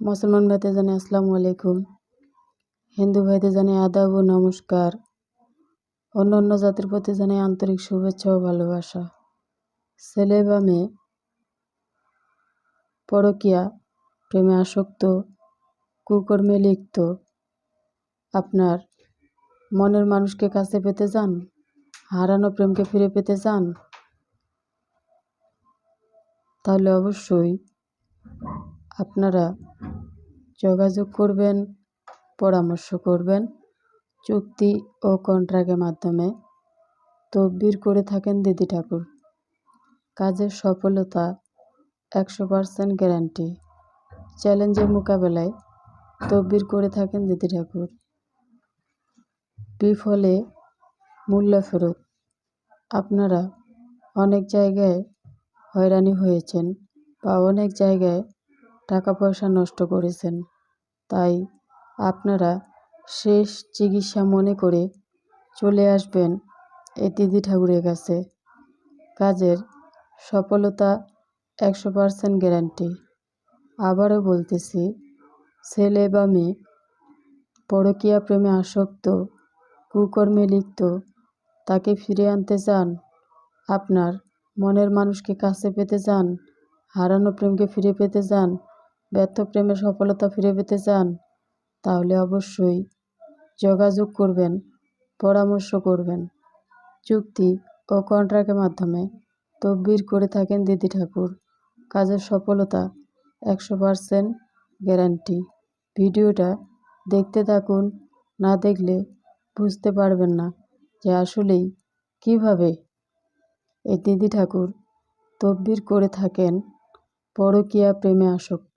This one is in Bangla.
মুসলমান ভাইতে জানাই আসসালামু আলাইকুম। হিন্দু ভাইতে জানাই আদাব ও নমস্কার। অন্য অন্য জাতির প্রতি জানাই আন্তরিক শুভেচ্ছা ও ভালোবাসা। ছেলে বা মেয়ে, পরকিয়া, প্রেমে আসক্ত, কুকর্মে লিপ্ত, আপনার মনের মানুষকে কাছে পেতে চান? হারানো প্রেমকে ফিরে পেতে চান? তাহলে অবশ্যই আপনারা যোগাযোগ করবেন, পরামর্শ করবেন, চুক্তি ও কন্ট্রাক্টের মাধ্যমে তদবির করে থাকেন দিদি ঠাকুর। কাজের সফলতা একশো পার্সেন্ট গ্যারান্টি। চ্যালেঞ্জের মোকাবেলায় তদবির করে থাকেন দিদি ঠাকুর। বিফলে মূল্য ফেরত। আপনারা অনেক জায়গায় হয়রানি হয়েছেন বা অনেক জায়গায় টাকা পয়সা নষ্ট করেছেন। তাই আপনারা শেষ চিকিৎসা মনে করে চলে আসবেন এই দিদি ঠাকুরের কাছে। কাজের সফলতা একশো পার্সেন্ট গ্যারান্টি। আবারও বলতেছি, ছেলে বা মেয়ে পরকীয়া প্রেমে আসক্ত, কুকর্মে লিপ্ত, তাকে ফিরে আনতে চান, আপনার মনের মানুষকে কাছে পেতে চান, হারানো প্রেমকে ফিরে পেতে চান ব্যর্থ প্রেমের সফলতা ফিরে পেতে চান, তাহলে অবশ্যই যোগাযোগ করবেন, পরামর্শ করবেন। চুক্তি ও কন্ট্রাক্টের মাধ্যমে তদবির করে থাকেন দিদি ঠাকুর। কাজের সফলতা একশো পারসেন্ট গ্যারান্টি। ভিডিওটা দেখতে থাকুন, না দেখলে বুঝতে পারবেন না যে আসলেই কীভাবে এই দিদি ঠাকুর তদবির করে থাকেন পরকীয়া প্রেমে আসক্ত।